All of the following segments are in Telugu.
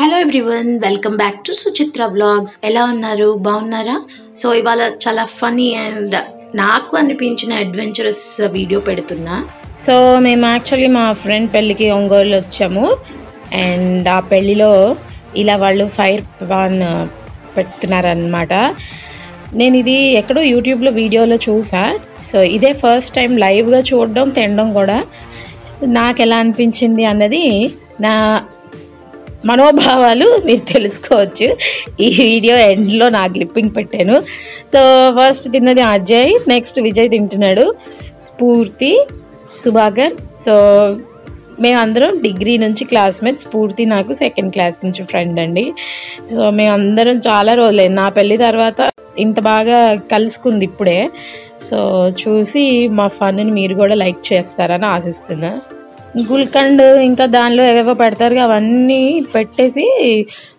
Hello everyone welcome back to Suchitra vlogs ఎలా ఉన్నారు? బాగున్నారా? సో ఇవాళ చాలా ఫనీ అండ్ నాకు అనిపించిన అడ్వెంచరస్ వీడియో పెడుతున్నా. సో మేము యాక్చువల్లీ మా ఫ్రెండ్ పెళ్ళికి ఒంగోలు వచ్చాము. అండ్ ఆ పెళ్ళిలో ఇలా వాళ్ళు ఫైర్ పాన్ పెడుతున్నారనమాట నేను ఇది ఎక్కడో యూట్యూబ్లో వీడియోలో చూసా. సో ఇదే ఫస్ట్ టైం లైవ్గా చూడడం తినడం కూడా నాకు ఎలా అనిపించింది అన్నది నా మనోభావాలు మీరు తెలుసుకోవచ్చు. ఈ వీడియో ఎండ్లో నా క్లిప్పింగ్ పెట్టాను. సో ఫస్ట్ తిన్నది అజయ్ నెక్స్ట్ విజయ్ తింటున్నాడు స్ఫూర్తి సుభాకర్. సో మేమందరం డిగ్రీ నుంచి క్లాస్మేట్ స్ఫూర్తి నాకు సెకండ్ క్లాస్ నుంచి ఫ్రెండ్ అండి. సో మేమందరం చాలా రోజులే నా పెళ్ళి తర్వాత ఇంత బాగా కలుసుకుంది ఇప్పుడే. సో చూసి మా ఫన్ని మీరు కూడా లైక్ చేస్తారని ఆశిస్తున్నా. గుల్కండ్ ఇంకా దానిలో ఏవేవో పెడతారు అవన్నీ పెట్టేసి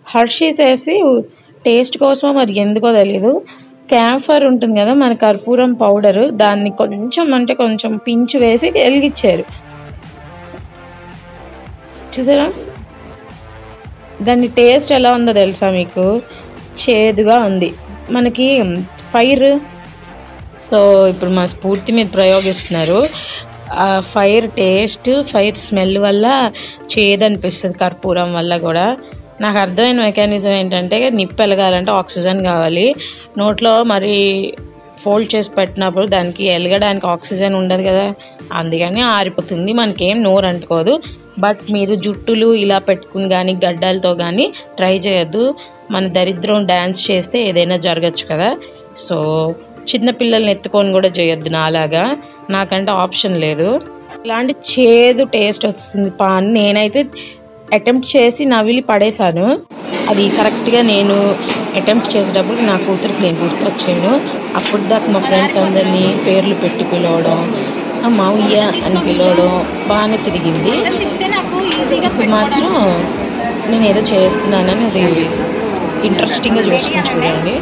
హర్షీస్ వేసి టేస్ట్ కోసమో మరి ఎందుకో తెలీదు. క్యాంఫర్ ఉంటుంది కదా మన కర్పూరం పౌడర్ దాన్ని కొంచెం అంటే కొంచెం పించు వేసి వెలిగించారు చూసారా? దాని టేస్ట్ ఎలా ఉందో తెలుసా మీకు? చేదుగా ఉంది. మనకి ఫైర్. సో ఇప్పుడు మా స్ఫూర్తి మీద ప్రయోగిస్తున్నారు. ఆ ఫైర్ టేస్ట్ ఫైర్ స్మెల్ వల్ల చేదనిపిస్తుంది కర్పూరం వల్ల కూడా. నాకు అర్థమైన మెకానిజం ఏంటంటే నిప్పు వెలగాలంటే ఆక్సిజన్ కావాలి. నోట్లో మరి ఫోల్డ్ చేసి పెట్టినప్పుడు దానికి ఎలగడానికి ఆక్సిజన్ ఉండదు కదా. అందుకని ఆరిపోతుంది. మనకేం నోరు అంటుకోదు. బట్ మీరు జుట్టులు ఇలా పెట్టుకుని కానీ గడ్డలతో కానీ ట్రై చేయొద్దు. మన దరిద్రం డ్యాన్స్ చేస్తే ఏదైనా జరగచ్చు కదా. సో చిన్నపిల్లల్ని ఎత్తుకొని కూడా చేయొద్దు నాలాగా. నాకంటే ఆప్షన్ లేదు. ఇలాంటి చేదు టేస్ట్ వస్తుంది. పాన్ నేనైతే అటెంప్ట్ చేసి నవిలి పడేశాను. అది కరెక్ట్గా నేను అటెంప్ట్ చేసేటప్పుడు నా కూతురికి నేను గుర్తొచ్చాను. అప్పుడు దాకా మా ఫ్రెండ్స్ అందరినీ పేర్లు పెట్టి పిలవడం మావయ్య అని పిలవడం బాగానే తిరిగింది. ఇప్పుడు మాత్రం నేను ఏదో చేస్తున్నానని అది ఇంట్రెస్టింగ్గా చూస్తుంది చూడండి.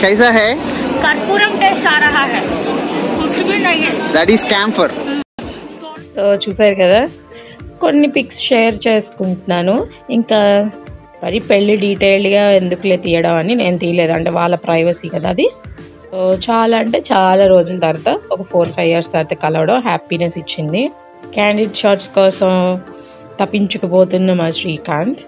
कैसा है కర్పూరం టేస్ట్ ఆ రహా high Kuch Bhi Nahi that is camphor so చూసారు కదా కొన్ని పిక్స్ షేర్ చేసుకుంటున్నాను ఇంకా మరి పెళ్ళి డీటెయిల్డ్గా ఎందుకులే తీయడం అని నేను తీయలేదు అంటే వాళ్ళ ప్రైవసీ కదా అది సో చాలా అంటే చాలా రోజుల తర్వాత ఒక ఫోర్ ఫైవ్ ఇయర్స్ తర్వాత కలవడం హ్యాపీనెస్ ఇచ్చింది క్యాండిడ్ షార్ట్స్ కోసం తప్పించుకుపోతున్న మా శ్రీకాంత్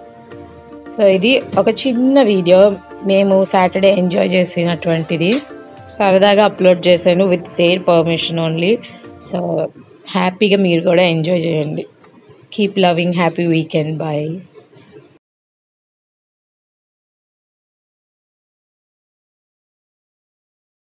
సో ఇది ఒక చిన్న వీడియో మేము సాటర్డే ఎంజాయ్ చేసినటువంటిది. సరదాగా అప్లోడ్ చేశాను with their permission only so హ్యాపీగా మీరు కూడా ఎంజాయ్ చేయండి. Keep loving happy weekend bye